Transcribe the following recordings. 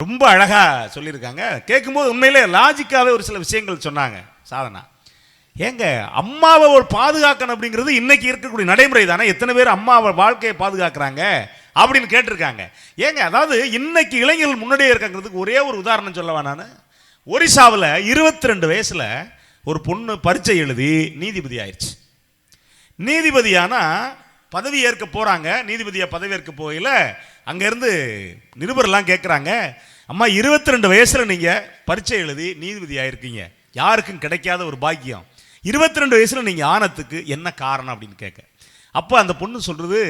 ரொம்ப அழகாக சொல்லியிருக்காங்க. கேட்கும்போது உண்மையிலே லாஜிக்காகவே ஒரு சில விஷயங்கள் சொன்னாங்க சாதனா. ஏங்க அம்மாவை ஒரு பாதுகாக்கணும் அப்படிங்கிறது இன்னைக்கு இருக்கக்கூடிய நடைமுறை தானே? எத்தனை பேர் அம்மாவை வாழ்க்கையை பாதுகாக்கிறாங்க அப்படின்னு கேட்டிருக்காங்க. ஏங்க அதாவது இன்னைக்கு இளைஞர்கள் முன்னாடியே இருக்காங்கிறதுக்கு ஒரே ஒரு உதாரணம் சொல்லவா நான்? ஒரிசாவில் இருபத்தி ரெண்டு வயசில் ஒரு பொண்ணு பரீட்சை எழுதி நீதிபதி ஆயிடுச்சு நீதிபதியானா பதவி ஏற்க போகிறாங்க நீதிபதியாக பதவி ஏற்க போகையில் அங்கேருந்து நிருபர்லாம் கேட்குறாங்க அம்மா இருபத்தி ரெண்டு வயசில் நீங்கள் பரீட்சை எழுதி நீதிபதி ஆயிருக்கீங்க யாருக்கும் கிடைக்காத ஒரு பாக்கியம். இருபத்தி ரெண்டு வயசில் நீங்கள் ஆனத்துக்கு என்ன காரணம் அப்படின்னு கேட்க. அப்போ அந்த பொண்ணு சொல்கிறது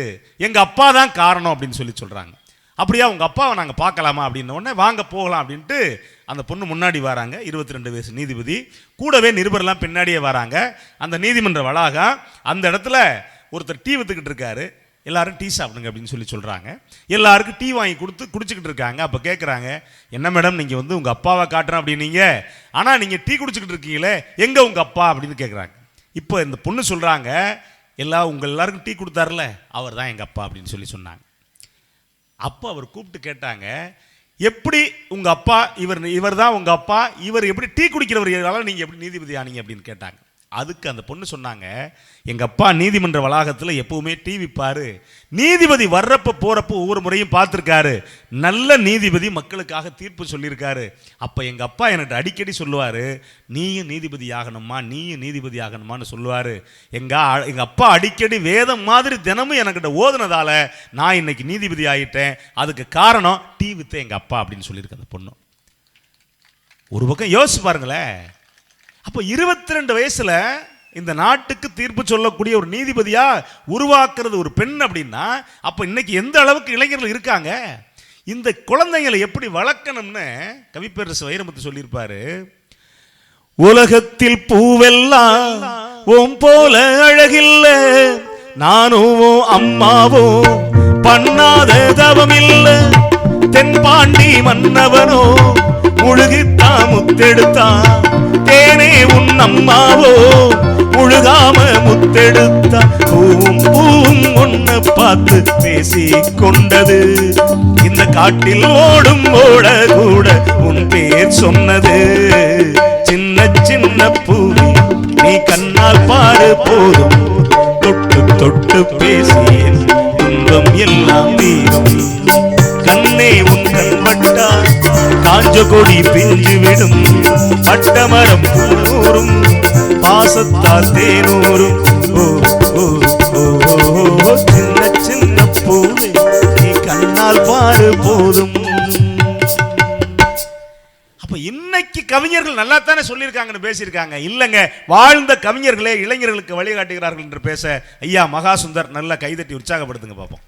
எங்கள் அப்பா தான் காரணம் அப்படின்னு சொல்லி சொல்கிறாங்க அப்படியா உங்கள் அப்பாவை நாங்கள் பார்க்கலாமா? அப்படின்ன உடனே வாங்க போகலாம் அப்படின்ட்டு அந்த பொண்ணு முன்னாடி வராங்க. இருபத்தி ரெண்டு வயசு நீதிபதி. கூடவே நிருபர்லாம் பின்னாடியே வராங்க. அந்த நீதிமன்ற வளாகம் அந்த இடத்துல ஒருத்தர் டீ வித்துக்கிட்டு இருக்காரு. எல்லாரும் டீ சாப்பிடுங்க அப்படின்னு சொல்லி சொல்கிறாங்க எல்லாருக்கும் டீ வாங்கி கொடுத்து குடிச்சிக்கிட்டு இருக்காங்க. அப்போ கேட்குறாங்க என்ன மேடம் நீங்கள் வந்து உங்கள் அப்பாவை காட்டுறேன் அப்படின்னீங்க? ஆனால் நீங்கள் டீ குடிச்சிக்கிட்டு இருக்கீங்களே எங்கே உங்கள் அப்பா? அப்படின்னு கேட்குறாங்க இப்போ இந்த பொண்ணு சொல்கிறாங்க எல்லா உங்கள் எல்லாருக்கும் டீ கொடுத்தாருல அவர் தான் எங்கள் அப்பா அப்படின்னு சொல்லி சொன்னாங்க. அப்போ அவர் கூப்பிட்டு கேட்டாங்க எப்படி உங்கள் அப்பா இவர் இவர் தான் உங்கள் அப்பா இவர் எப்படி டீ குடிக்கிறவர்? நீங்கள் எப்படி நீதிபதி ஆனீங்க? அப்படின்னு கேட்டாங்க. அதுக்கு அந்த பொண்ணு சொன்னாங்க எங்கள் அப்பா நீதிமன்ற வளாகத்தில் எப்பவுமே டிவி பாரு. நீதிபதி வர்றப்ப போகிறப்போ ஒவ்வொரு முறையும் பார்த்துருக்காரு நல்ல நீதிபதி மக்களுக்காக தீர்ப்பு சொல்லியிருக்காரு. அப்போ எங்கள் அப்பா எனக்கு அடிக்கடி சொல்லுவார் நீயும் நீதிபதி ஆகணுமா நீயும் நீதிபதி ஆகணுமான்னு சொல்லுவார். எங்கள் எங்கள் அப்பா அடிக்கடி வேதம் மாதிரி தினமும் எனக்கிட்ட ஓதுனதால் நான் இன்னைக்கு நீதிபதி ஆகிட்டேன் அதுக்கு காரணம் டிவி வித்த எங்கள் அப்பா அப்படின்னு சொல்லியிருக்கு அந்த பொண்ணு. ஒரு பக்கம் யோசிச்சு பாருங்களேன். அப்போ இருபத்தி ரெண்டு வயசுல இந்த நாட்டுக்கு தீர்ப்பு சொல்லக்கூடிய ஒரு நீதிபதியா உருவாக்குறது ஒரு பெண் அப்படின்னா அப்போ இன்னைக்கு எந்த அளவுக்கு இளைஞர்கள் இருக்காங்க? இந்த குழந்தைங்களை எப்படி வளர்க்கணும்னு கவிப்பேரசு வைரமுத்து சொல்லியிருப்பாரு. உலகத்தில் பூவெல்லாம் ஓம் போல அழகில்ல. நானும் அம்மாவும் பண்ணாத தென் தென்பாண்டி மன்னவனோ முழுகித்தா முத்தெடுத்தான். உன் அம்மாவோ முழுகாம முத்தெடுத்த பூவும் பூவும் ஒன்ன பார்த்து பேசி கொண்டது இந்த காட்டில் ஓடும் ஓட கூட உன் பேர் சொன்னது. சின்ன சின்ன பூவி நீ கண்ணால் பாரு போதும். தொட்டு தொட்டு பேசி துன்பம் எல்லாம் தீரும். கண்ணே உன் கண்பட்டா காஞ்ச கொடி பிஞ்சுவிடும் பட்டமரம் பூரும் பாசத்தால் தேனூரும் ஓ ஓ, ஓ சின்ன சின்ன பூவே நீ கண்ணால் பாரு போதும். அப்ப இன்னைக்கு கவிஞர்கள் நல்லா தானே சொல்லியிருக்காங்கன்னு பேசியிருக்காங்க. இல்லைங்க வாழ்ந்த கவிஞர்களே இளைஞர்களுக்கு வழிகாட்டுகிறார்கள் என்று பேச ஐயா மகாசுந்தர் நல்லா கைதட்டி உற்சாகப்படுத்துங்க பார்ப்போம்